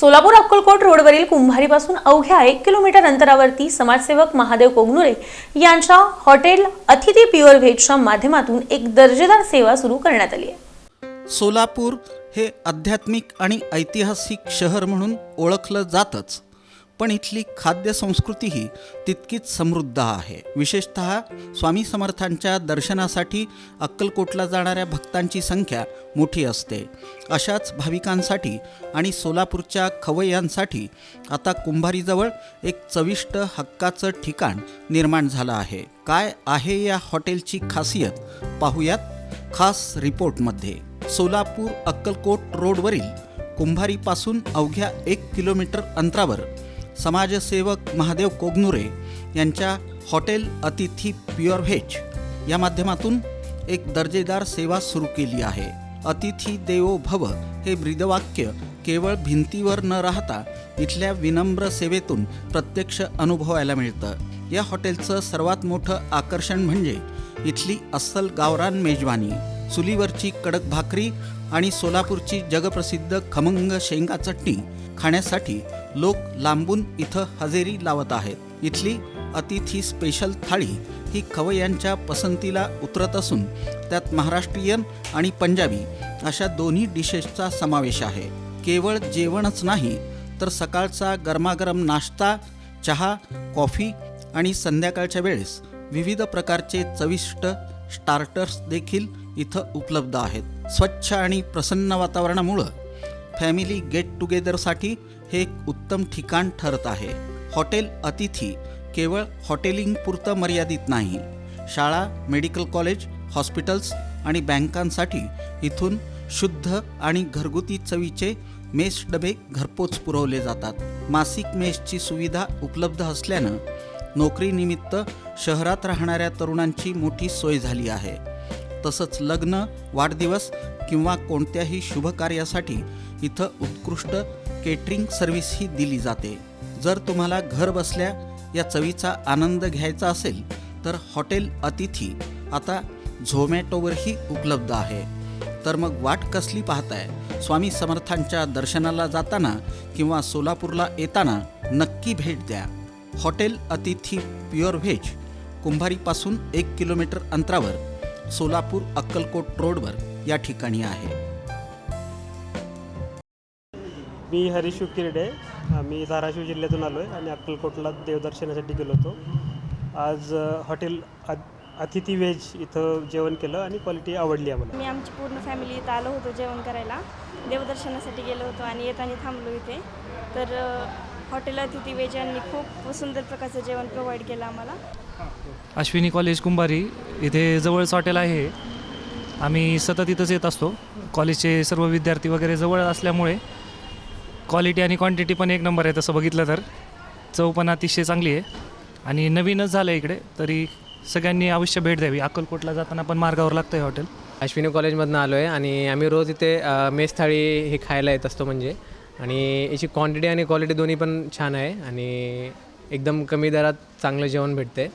सोलापूर अक्कलकोट रोडवरील कुंभारीपासून अवघ्या एक किलोमीटर अंतरावरती समाजसेवक महादेव कोगनुरे यांच्या हॉटेल अतिथी प्युअर व्हेजच्या माध्यमातून एक दर्जेदार सेवा सुरू करण्यात आली आहे. सोलापूर हे आध्यात्मिक आणि ऐतिहासिक शहर म्हणून ओळखलं जातच. पण इथली खाद्य संस्कृतीही तितकीच समृद्ध आहे. विशेषत स्वामी समर्थांच्या दर्शनासाठी अक्कलकोटला जाणाऱ्या भक्तांची संख्या मोठी असते. अशाच भाविकांसाठी आणि सोलापूरच्या खवय्यांसाठी आता कुंभारीजवळ एक चविष्ट हक्काचं ठिकाण निर्माण झालं आहे. काय आहे या हॉटेलची खासियत? पाहूयात खास रिपोर्टमध्ये. सोलापूर अक्कलकोट रोडवरील कुंभारीपासून अवघ्या एक किलोमीटर अंतरावर समाजसेवक महादेव कोगनुरे यांच्या हॉटेल अतिथी प्युअर व्हेज या माध्यमातून एक दर्जेदार सेवा सुरू केली आहे. अतिथी देवो भव हे ब्रीदवाक्य केवळ भिंतीवर न राहता इथल्या विनम्र सेवेतून प्रत्यक्ष अनुभवायला मिळतं. या हॉटेलचं सर्वात मोठं आकर्षण म्हणजे इथली अस्सल गावरान मेजवानी चुलीवरची कडक भाकरी आणि सोलापूरची जगप्रसिद्ध खमंग शेंगा चटणी खाण्यासाठी लोक लांबून इथं हजेरी लावत आहेत. इथली अतिथी स्पेशल थाळी ही खवय्यांच्या पसंतीला उतरत असून त्यात महाराष्ट्रीयन आणि पंजाबी अशा दोन्ही डिशेसचा समावेश आहे. केवळ जेवणच नाही तर सकाळचा गरमागरम नाश्ता चहा कॉफी आणि संध्याकाळच्या वेळेस विविध प्रकारचे चविष्ट स्टार्टर्स देखील इथं उपलब्ध आहेत. स्वच्छ आणि प्रसन्न वातावरणामुळं फॅमिली गेट टुगेदरसाठी हे एक उत्तम ठिकाण ठरत आहे. हॉटेल अतिथी केवळ हॉटेलिंग पुरतं मर्यादित नाही. शाळा मेडिकल कॉलेज हॉस्पिटल्स आणि बँकांसाठी इथून शुद्ध आणि घरगुती चवीचे मेस डबे घरपोच पुरवले जातात. मासिक मेसची सुविधा उपलब्ध असल्यानं नोकरीनिमित्त शहरात राहणाऱ्या तरुणांची मोठी सोय झाली आहे. तसंच लग्न वाढदिवस किंवा कोणत्याही शुभकार्यासाठी इथं उत्कृष्ट केटरिंग सर्व्हिसही दिली जाते. जर तुम्हाला घर बसल्या या चवीचा आनंद घ्यायचा असेल तर हॉटेल अतिथी आता झोमॅटोवरही उपलब्ध आहे. तर मग वाट कसली पाहताय? स्वामी समर्थांच्या दर्शनाला जाताना किंवा सोलापूरला येताना नक्की भेट द्या. हॉटेल अतिथी प्युअर व्हेज कुंभारीपासून एक किलोमीटर अंतरावर. सोलापूर अक्कलकोट रोडवर या ठिकाणी आहे. मी हरीश किरडे आम्ही धाराशिव जिल्ह्यातून आलो आहे आणि अक्कलकोटला देवदर्शनासाठी गेलो होतो. आज हॉटेल अ अतिथी व्हेज इथं जेवण केलं आणि क्वालिटी आवडली आम्हाला. मी आमची पूर्ण फॅमिली इथं आलो होतो जेवण करायला. देवदर्शनासाठी गेलो होतो आणि येताना थांबलो इथे. तर हॉटेल अतिथी वेज यांनी खूप सुंदर प्रकारचं जेवण प्रोव्हाइड केलं आम्हाला. अश्विनी कॉलेज कुंभारी इथे जवळच हॉटेल आहे. आम्ही सतत इथंच येत असतो. कॉलेजचे सर्व विद्यार्थी वगैरे जवळ असल्यामुळे क्वालिटी आणि क्वांटिटी पण एक नंबर आहे तसं बघितलं तर. चव पण अतिशय चांगली आहे. आणि नवीनच झालं आहे इकडे तरी सगळ्यांनी अवश्य भेट द्यावी. अक्कलकोटला जाताना पण मार्गावर लागतं आहे हॉटेल. अश्विनी कॉलेजमधनं आलो आहे आणि आम्ही रोज इथे अ, मेस थाळी हे खायला येत असतो म्हणजे. आणि याची क्वांटिटी आणि क्वालिटी दोन्ही पण छान आहे आणि एकदम कमी दरात चांगलं जेवण भेटते